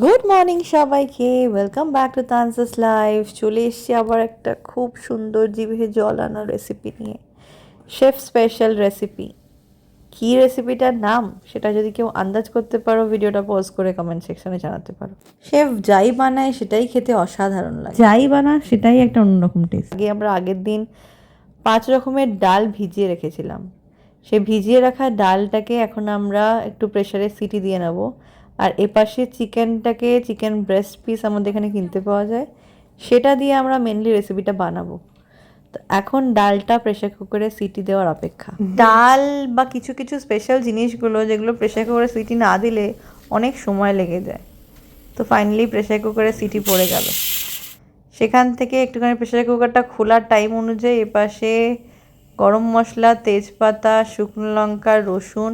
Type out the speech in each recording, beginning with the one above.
Good morning সবাইকে। Welcome back to তানসাস life চলে এসেছি আবার একটা খুব সুন্দর জিভে জল আনা রেসিপি নিয়ে। শেফ স্পেশাল রেসিপি কী রেসিপিটার নাম? সেটা যদি কেউ আন্দাজ করতে পারো ভিডিওটা পজ করে কমেন্ট সেকশনে জানাতে পারো। শেফ যাই বানায় সেটাই খেতে অসাধারণ লাগে। যাই বানা সেটাই একটা অন্যরকম টেস্ট আগে আমরা আগের দিন পাঁচ রকমের ডাল ভিজিয়ে রেখেছিলাম। সে ভিজিয়ে রাখা ডালটাকে এখন আমরা একটু প্রেশারে সিটি দিয়ে নেব। আর এপাশে চিকেনটাকে চিকেন ব্রেস্ট পিস আমাদের এখানে কিনতে পাওয়া যায়। সেটা দিয়ে আমরা মেনলি রেসিপিটা বানাবো। তো এখন ডালটা প্রেশার কুকারে সিটি দেওয়ার অপেক্ষা। ডাল বা কিছু কিছু স্পেশাল জিনিসগুলো যেগুলো প্রেশার কুকারে সিটি না দিলে অনেক সময় লেগে যায়। তো ফাইনালি প্রেশার কুকারে সিটি পড়ে গেল। সেখান থেকে একটুখানি প্রেশার কুকারটা খোলার টাইম অনুযায়ী এপাশে গরম মশলা তেজপাতা শুকনো লঙ্কা রসুন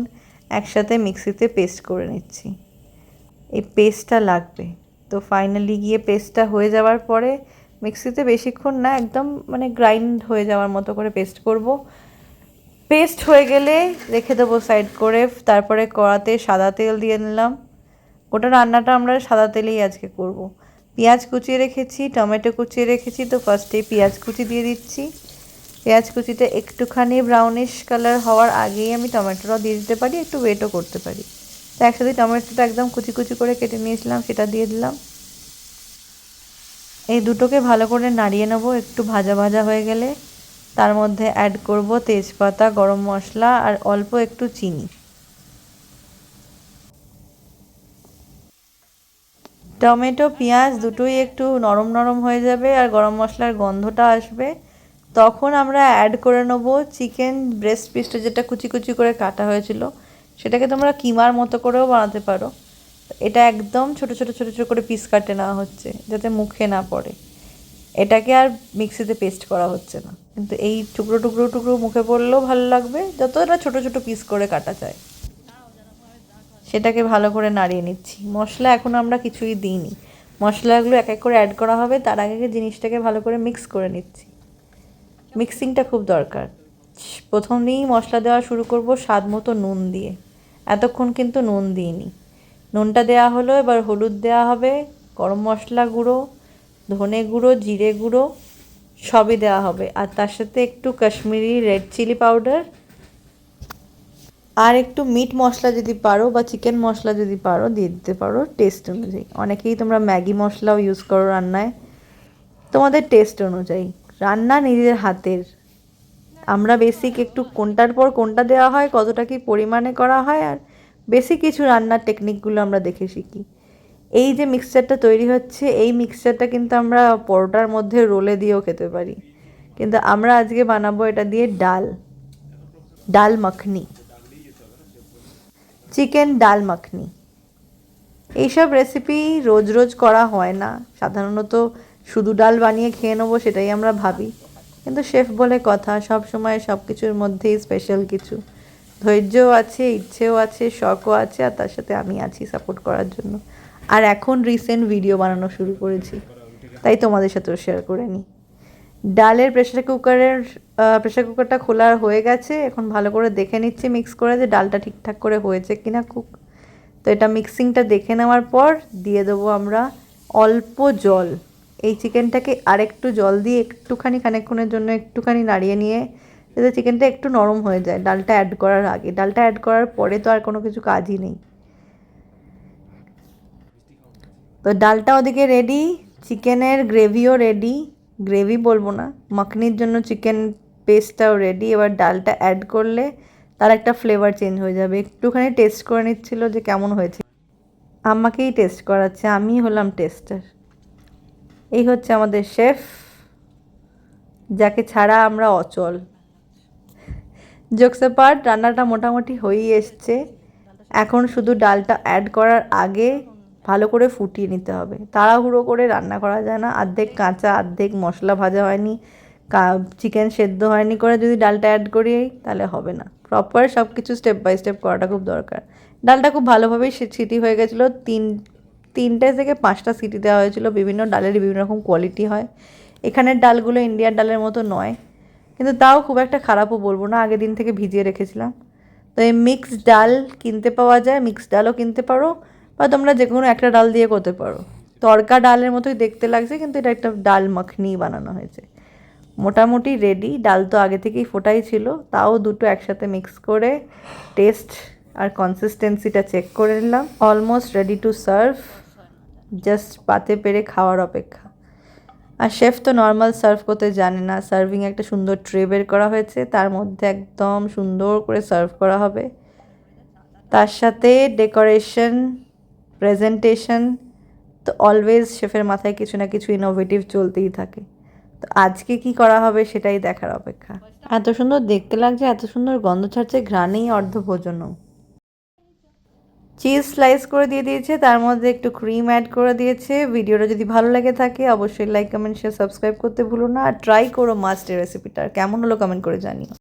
একসাথে মিক্সিতে পেস্ট করে নিচ্ছি। এই পেস্টটা লাগবে। তো ফাইনালি গিয়ে পেস্টটা হয়ে যাওয়ার পরে মিক্সিতে বেশিক্ষণ না, একদম মানে গ্রাইন্ড হয়ে যাওয়ার মতো করে পেস্ট করব। পেস্ট হয়ে গেলে রেখে দেবো সাইড করে, তারপরে কড়াতে সাদা তেল দিয়ে নিলাম। গোটা রান্নাটা আমরা সাদা তেলেই আজকে করব। পেঁয়াজ কুচিয়ে রেখেছি, টমেটো কুচিয়ে রেখেছি, তো ফার্স্টে পেঁয়াজ কুচি দিয়ে দিচ্ছি। পেঁয়াজ কুচিটা একটুখানি ব্রাউনিশ কালার হওয়ার আগেই আমি টমেটোটাও দিয়ে দিতে পারি, একটু ওয়েটও করতে পারি। তো একসাথে টমেটোটা একদম কুচি কুচি করে কেটে নিয়েছিলাম, সেটা দিয়ে দিলাম। এই দুটোকে ভালো করে নাড়িয়ে নেব, একটু ভাজা ভাজা হয়ে গেলে। তার মধ্যে অ্যাড করব তেজপাতা, গরম মশলা আর অল্প একটু চিনি। টমেটো, পেঁয়াজ দুটোই একটু নরম নরম হয়ে যাবে আর গরম মশলার গন্ধটা আসবে। তখন আমরা অ্যাড করে নেব চিকেন ব্রেস্ট পিসটা যেটা কুচি কুচি করে কাটা হয়েছিল। সেটাকে তোমরা কিমার মতো করেও বানাতে পারো। এটা একদম ছোট ছোট ছোট ছোট করে পিস কাটে নেওয়া হচ্ছে, যাতে মুখে না পড়ে। এটাকে আর মিক্সিতে পেস্ট করা হচ্ছে না। কিন্তু এই টুকরো টুকরো টুকরো মুখে পড়লেও ভালো লাগবে, যতটা ছোট ছোট পিস করে কাটা যায়। সেটাকে ভালো করে নাড়িয়ে নিচ্ছি। মশলা এখন আমরা কিছুই দিইনি। মশলাগুলো এক এক করে অ্যাড করা হবে, তার আগে জিনিসটাকে ভালো করে মিক্স করে নিচ্ছি। মিক্সিংটা খুব দরকার। প্রথম দিনই মশলা দেওয়া শুরু করব স্বাদ মতো নুন দিয়ে। এতক্ষণ কিন্তু নুন দিইনি। নুনটা দেওয়া হলো, এবার হলুদ দেওয়া হবে, গরম মশলা গুঁড়ো, ধনে গুঁড়ো, জিরে গুঁড়ো, সবই দেওয়া হবে। আর তার সাথে একটু কাশ্মীরি রেড চিলি পাউডার আর একটু মিট মশলা যদি পারো বা চিকেন মশলা যদি পারো, দিয়ে দিতে পারো টেস্ট অনুযায়ী। অনেকেই তোমরা ম্যাগি মশলাও ইউজ করো রান্নায়। তোমাদের টেস্ট অনুযায়ী। রান্না নিজের হাতের। আমরা বেসিক একটু কোনটার পর কোনটা দেওয়া হয়, কতটা কি পরিমাণে করা হয়, আর বেসিক কিছু রান্নার টেকনিকগুলো আমরা দেখে শিখি। এই যে মিক্সচারটা তৈরি হচ্ছে, এই মিক্সচারটা কিন্তু আমরা পরোটার মধ্যে রোলে দিয়েও খেতে পারি। কিন্তু আমরা আজকে বানাবো এটা দিয়ে ডাল ডাল মাখনি। চিকেন ডাল মাখনি। এইসব রেসিপি রোজ রোজ করা হয় না। সাধারণত শুধু ডাল বানিয়ে খেয়ে নেব সেটাই আমরা ভাবি। কিন্তু শেফ বলে কথা, সব সময় সব কিছুর মধ্যেই স্পেশাল কিছু। ধৈর্যও আছে, ইচ্ছেও আছে, শখও আছে, আর তার সাথে আমি আছি সাপোর্ট করার জন্য। আর এখন রিসেন্ট ভিডিও বানানো শুরু করেছি, তাই তোমাদের সাথেও শেয়ার করে নিই। ডালের প্রেশার কুকারের প্রেশার কুকারটা খোলা হয়ে গেছে, এখন ভালো করে দেখে নিচ্ছি মিক্স করে যে ডালটা ঠিকঠাক করে হয়েছে কিনা কুক তো এটা মিক্সিংটা দেখে নেওয়ার পর দিয়ে দেবো আমরা অল্প জল। এই চিকেনটাকে আরেকটু জল দিয়ে একটুখানি খানিকক্ষণের জন্য একটুখানি নাড়িয়ে নিয়ে যাতে চিকেনটা একটু নরম হয়ে যায়। ডালটা অ্যাড করার আগে। ডালটা অ্যাড করার পরে তো আর কোনো কিছু কাজই নেই। তো ডালটা ওদিকে রেডি চিকেনের গ্রেভিও রেডি গ্রেভি বলব না, মাখনির জন্য চিকেন পেস্টটাও রেডি এবার ডালটা অ্যাড করলে তার একটা ফ্লেভার চেঞ্জ হয়ে যাবে। একটুখানি টেস্ট করে নিচ্ছিল যে কেমন হয়েছে। আমাকেই টেস্ট করাচ্ছে আমি হলাম টেস্টার এই হচ্ছে আমাদের শেফ, যাকে ছাড়া আমরা অচল। জোকসে পার্ট রান্নাটা মোটামুটি হয়েই এসছে। এখন শুধু ডালটা অ্যাড করার আগে ভালো করে ফুটিয়ে নিতে হবে। তাড়াহুড়ো করে রান্না করা যায় না। অর্ধেক কাঁচা, অর্ধেক মশলা ভাজা হয়নি চিকেন সেদ্ধ হয়নি করে যদি ডালটা অ্যাড করি, তাহলে হবে না। প্রপার সব কিছু স্টেপ বাই স্টেপ করাটা খুব দরকার। ডালটা খুব ভালোভাবেই সিটি হয়ে গেছিল। তিন তিনটে থেকে পাঁচটা সিটি দেওয়া হয়েছিল। বিভিন্ন ডালেরই বিভিন্ন রকম কোয়ালিটি হয়। এখানের ডালগুলো ইন্ডিয়ার ডালের মতো নয়। কিন্তু তাও খুব একটা খারাপও বলব না। আগের দিন থেকে ভিজিয়ে রেখেছিলাম। তো এই মিক্সড ডাল কিনতে পাওয়া যায়। মিক্সড ডালও কিনতে পারো বা তোমরা যে কোনো একটা ডাল দিয়ে করতে পারো। তড়কা ডালের মতোই দেখতে লাগছে, কিন্তু এটা একটা ডাল মাখনি বানানো হয়েছে। মোটামুটি রেডি ডাল তো আগে থেকেই ফোটাই ছিল। তাও দুটো একসাথে মিক্স করে টেস্ট আর কনসিস্টেন্সিটা চেক করে নিলাম। Almost ready to serve just পাতে পেরে খাওয়ার অপেক্ষা। আর শেফ তো নর্মাল সার্ভ করতে জানে না। সার্ভিং একটা সুন্দর ট্রে বের করা হয়েছে। তার মধ্যে একদম সুন্দর করে সার্ভ করা হবে। তার সাথে ডেকোরেশন প্রেজেন্টেশন তো অলওয়েজ শেফের মাথায় কিছু না কিছু ইনোভেটিভ চলতেই থাকে। তো আজকে কি করা হবে সেটাই দেখার অপেক্ষা। এত সুন্দর দেখতে লাগছে, এত সুন্দর গন্ধ ছাড়ছে, ঘ্রাণেই অর্ধভোজনও। চিজ স্লাইস করে দিয়ে দিয়েছে, তার মধ্যে একটু ক্রিম অ্যাড করে দিয়েছে। ভিডিওটা যদি ভালো লাগে থাকে, অবশ্যই লাইক, কমেন্ট শেয়ার সাবস্ক্রাইব করতে ভুলো না। আর ট্রাই করো মাস্টের রেসিপিটা কেমন হলো কমেন্ট করে জানিও।